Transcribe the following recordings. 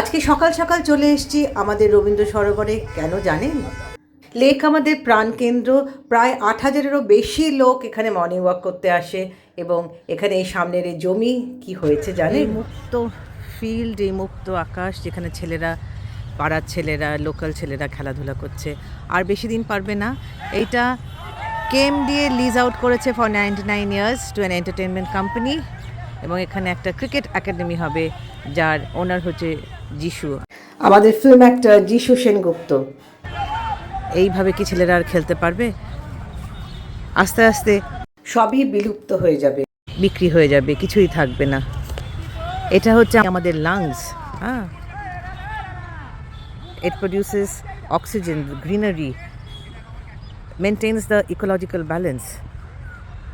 আজকে সকাল সকাল চলে এসেছি আমাদের রবীন্দ্র সরোবরে, কেন জানেন? লেক আমাদের প্রাণকেন্দ্র প্রায় আট হাজারেরও বেশি লোক এখানে মর্নিং ওয়াক করতে আসে এবং এখানে এই সামনের এই জমি কি হয়েছে জানেন? মুক্ত ফিল্ড এই মুক্ত আকাশ, যেখানে ছেলেরা, পাড়ার ছেলেরা লোকাল ছেলেরা খেলাধুলা করছে। আর বেশি দিন পারবে না। এইটা কেম দিয়ে লিজ আউট করেছে for ninety nine years to an entertainment company এবং এখানে একটা ক্রিকেট একাডেমি হবে যার ওনার হচ্ছে যিশু। আমাদের ফিল্ম অ্যাক্টর যিশু সেনগুপ্ত। এইভাবে কি ছেলেরা আর খেলতে পারবে? আস্তে আস্তে সবই বিলুপ্ত হয়ে যাবে। বিক্রি হয়ে যাবে কিছুই থাকবে না। এটা হচ্ছে আমাদের লাংস হ্যাঁ? It produces oxygen, greenery, maintains the ecological balance,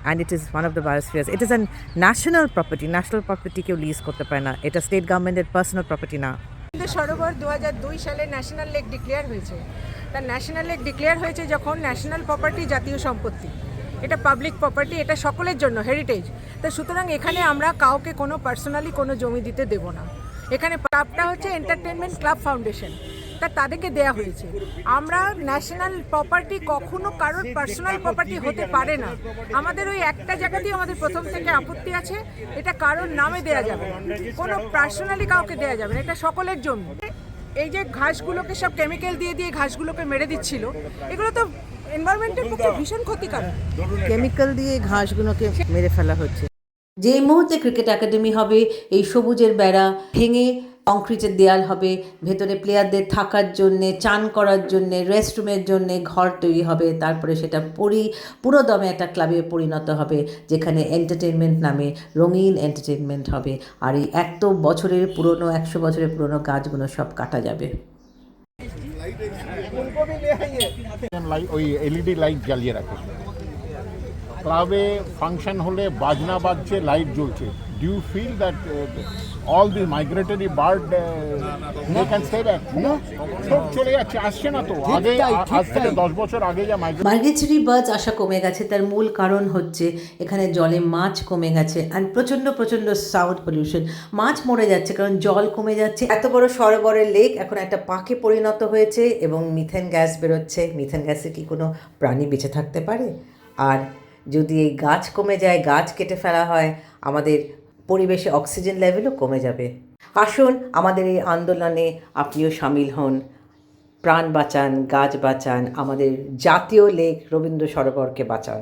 and it is one of the biospheres. It is a national property. National property কেউ লিজ করতে পারে না। এটা স্টেট গভর্নমেন্টের পার্সোনাল প্রপার্টি না। সরোবর দু সালে ন্যাশনাল লেক ডিক্লেয়ার হয়েছে। তা ন্যাশনাল লেক ডিক্লেয়ার হয়েছে যখন ন্যাশনাল প্রপার্টি জাতীয় সম্পত্তি। এটা পাবলিক প্রপার্টি এটা সকলের জন্য হেরিটেজ তা সুতরাং এখানে আমরা কাউকে কোনো পার্সোনালি কোনো জমি দিতে দেব না। এখানে ক্লাবটা হচ্ছে এন্টারটেনমেন্ট ক্লাব ফাউন্ডেশন তা তাদেরকে দেয়া হয়েছে। আমরা ন্যাশনাল প্রপার্টি কখনো কারোর পার্সোনাল প্রপার্টি হতে পারে না। আমাদের ওই একটা জায়গাতেই আমাদের প্রথম থেকে আপত্তি আছে এটা কারোর নামে দেয়া যাবে না। কোনো পার্সোনালি কাউকে দেয়া যাবে না এটা সকলের জন্য এই যে ঘাসগুলোকে সব কেমিক্যাল দিয়ে দিয়ে ঘাসগুলোকে মেরে দিচ্ছিল এগুলো তো এনভায়রনমেন্টের পক্ষে ভীষণ ক্ষতিকারক কেমিক্যাল দিয়ে ঘাসগুলোকে মেরে ফেলা হচ্ছে। যেই মুহূর্তে ক্রিকেট একাডেমি হবে এই সবুজের বেড়া ভেঙে কংক্রিটের দেয়াল হবে, ভেতরে প্লেয়ারদের থাকার জন্যে, চান করার জন্যে রেস্টরুমের জন্যে ঘর তৈরি হবে, তারপরে সেটা পরি পুরো দমে একটা ক্লাবে পরিণত হবে, যেখানে এন্টারটেনমেন্ট নামে রঙিন এন্টারটেনমেন্ট হবে। আর এই এত বছরের পুরনো, একশো বছরের পুরনো গাছগুলো সব কাটা যাবে। ওই এলইডি লাইট জ্বালিয়ে রাখে। ক্লাবে ফাংশন হলে বাজনা বাজছে লাইট জ্বলছে। Do you feel that all the migratory bird they can stay back সব চলে যাচ্ছে আসছে না তো। আগে আজ থেকে দশ বছর আগে যা মাইগ্রেট মার্গেচুরি বার্ডস আসা কমে গেছে তার মূল কারণ হচ্ছে এখানে জলে মাছ কমে গেছে অ্যান্ড প্রচণ্ড প্রচণ্ড সাউন্ড পলিউশন মাছ মরে যাচ্ছে কারণ জল কমে যাচ্ছে। এত বড় সরোবরের লেক এখন একটা পাকে পরিণত হয়েছে এবং মিথেন গ্যাস বেরোচ্ছে। মিথেন গ্যাসে কি কোনো প্রাণী বেঁচে থাকতে পারে? আর যদি এই গাছ কমে যায় গাছ কেটে ফেলা হয় আমাদের পরিবেশে অক্সিজেন লেভেলও কমে যাবে। আসুন আমাদের এই আন্দোলনে আপনিও সামিল হন। প্রাণ বাঁচান, গাছ বাঁচান, আমাদের জাতীয় লেক রবীন্দ্র সরোবরকে বাঁচান।